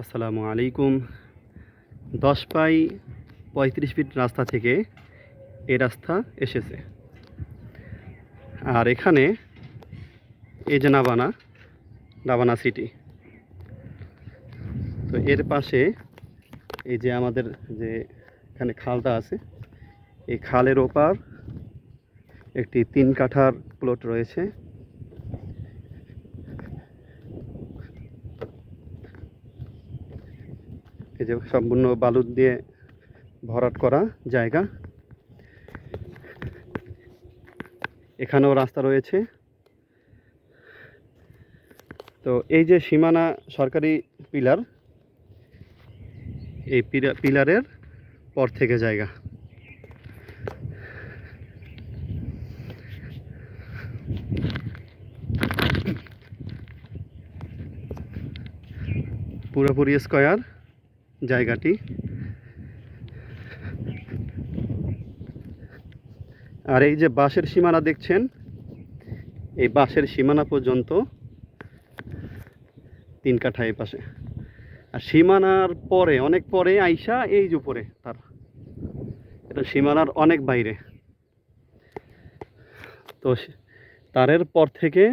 আসসালামু আলাইকুম। দশ বাই পঁয়ত্রিশ ফিট রাস্তা থেকে এ রাস্তা এসেছে। আর এখানে এই যে নাবানা নাবানা সিটি। তো এর পাশে এই যে আমাদের যে এখানে খালটা আছে, এই খালের ওপার একটি তিন কাঠার প্লট রয়েছে। এই যে সম্পূর্ণ বালু দিয়ে ভরাট করা জায়গা। এখানেও রাস্তা রয়েছে। তো এই যে সীমানা সরকারি পিলার, এই পিলা- পিলারের পর থেকে জায়গা। পুরোপুরি স্কয়ার। জায়গাটি। আর এই যে বাঁশের সীমানা দেখছেন, এই বাঁশের সীমানা পর্যন্ত তিন কাঠা এই পাশে। আর সীমানার পরে, অনেক পরে আইসা এই যে উপরে তার। এটা সীমানার অনেক বাইরে। তো তারের পর থেকে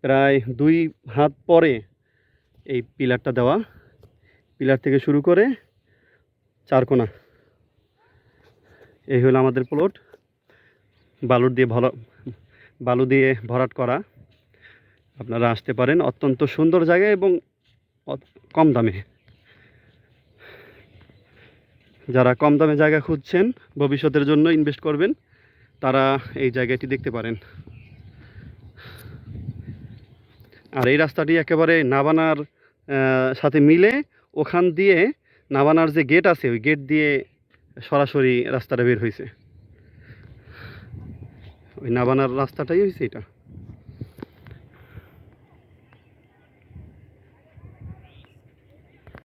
প্রায় দুই হাত পরে এই পিলারটা দেওয়া পিলার থেকে শুরু করে চারকোনা এই হলো আমাদের প্লট। বালুর দিয়ে ভরা, বালু দিয়ে ভরাট করা। আপনারা আসতে পারেন। অত্যন্ত সুন্দর জায়গা এবং কম দামে। যারা কম দামে জায়গা খুঁজছেন, ভবিষ্যতের জন্য ইনভেস্ট করবেন, তারা এই জায়গাটি দেখতে পারেন। আর এই রাস্তাটি একেবারে নাবানার সাথে মিলে ওখান দিয়ে নাবানার যে গেট আছে, ওই গেট দিয়ে সরাসরি রাস্তাটা বের হয়েছে ওই নাবানার রাস্তাটাই হয়েছে এটা।